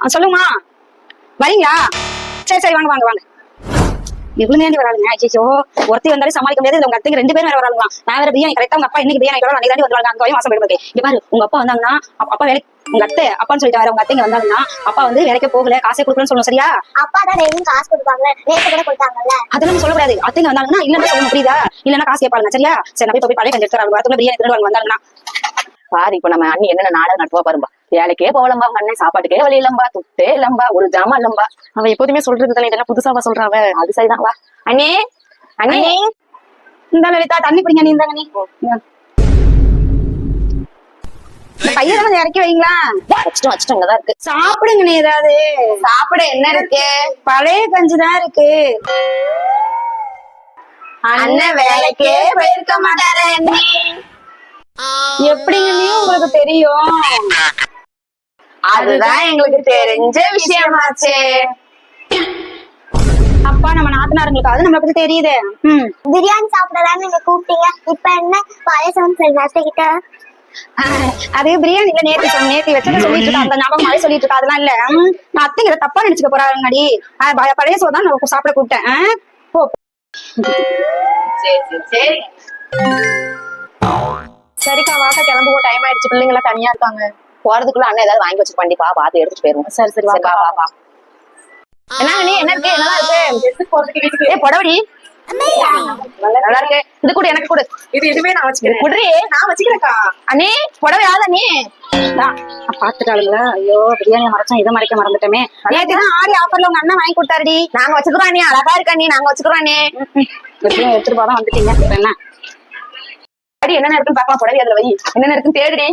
சொல்லுங்கம்மா. வரீங்களா? சரி சரி வாங்க வாங்க வாங்க. இவ்வளவு நேரம் வராளுங்க. ஐயோ ஒருத்தி வந்தாலும் சமாளிக்க முடியாது. உங்க அத்தைக்கு ரெண்டு பேரும் வேற வராங்களா நான் வேற பிரியாணி கரெக்டா உங்க அப்பா இன்னைக்கு பிரியாணி கூட அன்னைக்கு வந்துருவாங்க அங்க போய் மாசம் போயிடுவாங்க. இங்க பாரு உங்க அப்பா வந்தாங்கன்னா அப்பா வேலைக்கு உங்க அத்தை அப்பான்னு சொல்லிட்டு வேற உங்க அத்தைங்க வந்தாங்கன்னா அப்பா வந்து வேலைக்கு போகல காசே கொடுக்கலன்னு சொல்லணும் சரியா? அப்பா தான் டெய்லியும் காசு கொடுப்பாங்க நேத்து கூட கொடுத்தாங்கல்ல. அதெல்லாம் சொல்லக்கூடாது. அத்தைங்க வந்தாங்கன்னா இல்லன்னா சொல்லணும் புரியுதா? இல்லன்னா காசு கேட்பாங்க சரியா? சரி நான் போய் பழைய கஞ்சி எடுத்துறாங்க வரத்துல பிரியாணி எடுத்துட்டு வந்தாங்கன்னா. பாரு இப்ப நம்ம அண்ணி என்னென்ன நாடகம் நடத்துவா பாரும்பா. வேலைக்கே போகலம்பா அண்ணன் சாப்பாட்டுக்கே வழி இல்லம்பா துட்டே இல்லம்பா ஒரு ஜாமா இல்லம்பா. அவன் எப்போதுமே சொல்றது தானே இதெல்லாம் புதுசாவா சொல்றான் அவன். அது சரிதான் வா அண்ணே. அண்ணே. இந்த லலிதா தண்ணி குடிங்க நீ இந்தாங்க நீ பையன் வந்து இறக்கி வைங்களா? வச்சுட்டோம் இங்கதான் இருக்கு. சாப்பிடுங்க நீ ஏதாவது. சாப்பிட என்ன இருக்கு? பழைய கஞ்சி தான் இருக்கு. அண்ணன் வேலைக்கே போயிருக்க மாட்டாரு அண்ணே. எப்படிங்க நீ உங்களுக்கு தெரியும். அதுதான் எங்களுக்கு தெரிஞ்ச விஷயமாச்சே. அப்பா நம்ம நாத்தனாருங்களுக்கு அது நம்மளை பத்தி தெரியுது. ம். பிரியாணி சாப்பிடலான்னு நீங்க கூப்பிட்டீங்க? இப்ப என்ன? பாயசம் நஷ்டகிட்ட ஆஹ், அது பிரியாணி இல்ல நேத்து சொன்ன நேத்து வச்சத சொல்லிட்டு இருக்கா அந்த ஞாபகம் மாதிரி சொல்லிட்டு இருக்கா? அதெல்லாம் இல்ல. நான் அத்தைங்க இதை தப்பா நினைச்சுக்க போறாங்கடி. பழைய சோறு தான் நான் சாப்பிட கூப்பிட்டேன். போ. சரி சரி சரி. சரிக்கா வாக்கா கிளம்புவோம். டைம் ஆயிடுச்சு. பிள்ளைங்க எல்லாம் தனியா இருக்காங்க. போறதுக்குள்ள அண்ணன் ஏதாவது வாங்கி வச்சிருப்பாண்டிப்பா பார்த்து எடுத்துட்டு போயிருவோம். சரி சரி வா வா. என்ன அண்ணே என்ன இருக்கு? என்னலாம் இருக்கு? ஏ புடவடி. நல்லா இருக்கு. இது கூட எனக்கு கொடு. இது இதுவே நான் வச்சுக்கிறேன். குடுறி. நான் வச்சுக்கிறேன்க்கா. அண்ணே புடவை யாரு அண்ணே? பாத்துட்டாளுங்களா? ஐயோ பிரியாணி மறைச்சோம். இதை மறைக்க மறந்துட்டோமே. நேத்து தான் ஆடி ஆஃபர்ல உங்க அண்ணன் வாங்கி கொடுத்தாருடி. நாங்க வச்சுக்கிறோம் அண்ணே. அழகா இருக்கா அண்ணே. நாங்க வச்சுக்கிறோம் அண்ணே. எப்படியும் எடுத்துட்டு போதான் வந்துட்டீங்க. என்ன? அடி என்னென்ன இருக்குன்னு பாக்கலாம் புடவை அதுல வை. என்னென்ன இருக்குன்னு தேடுடி.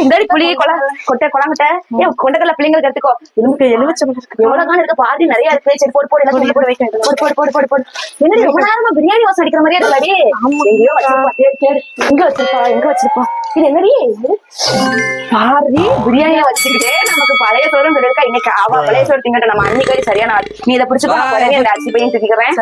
இந்த புளி கொலை கொட்டை கொலாங்கட்ட. ஏன் கொண்டக்கடல பிள்ளைங்களுக்கு எடுத்துக்கோ. எலும்புக்கு எலுமிச்சம் இருக்கு எவ்வளவு காலம் இருக்கு? பாதி நிறைய இருக்கு. சரி போடு போடு எல்லாத்தையும் போடு வைக்க போடு போடு போடு போடு என்னடி ரொம்ப நேரமா பிரியாணி வாசம் அடிக்கிற மாதிரியே இருக்குடி எங்கேயோ வச்சிருப்பா. எங்க வச்சிருப்பா எங்க வச்சிருப்பா. இது என்னடி? பாரதி பிரியாணியை வச்சுக்கிட்டே நமக்கு பழைய சோறும் இருக்கா? இன்னைக்கு அவ பழைய சோறு திங்கட்ட நம்ம அன்னைக்கு சரியான நீ இதை உடனே அந்த அரிசி பையன் திக்கிறேன்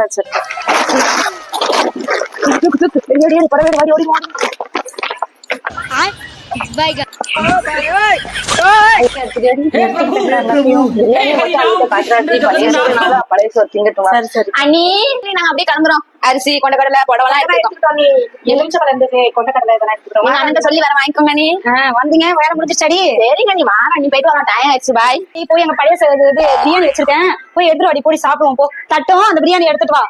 கிளம்புறோம் அரிசி கொண்ட கடலை புடவெல்லாம் எடுத்துக்கோம் எலுமிச்சம் இருந்து கொண்டக்கடலை இதெல்லாம் எடுத்துக்கிறோம் நீங்க அண்ணன் சொல்லி வேற வாங்கிக்கோங்க நீ ஆஹ், வந்தீங்க வேலை முடிஞ்சிச்சடி சரிங்க நீ வாங்க நீ போயிட்டு வரலாம் டைம் ஆயிடுச்சு பாய் நீ போய் எங்க பழைய ச- இது பிரியாணி வச்சிருக்கேன் போய் எடுத்துட்டு வாடி போய் சாப்பிடுவோம் போ தட்டும் அந்த பிரியாணி எடுத்துட்டு வா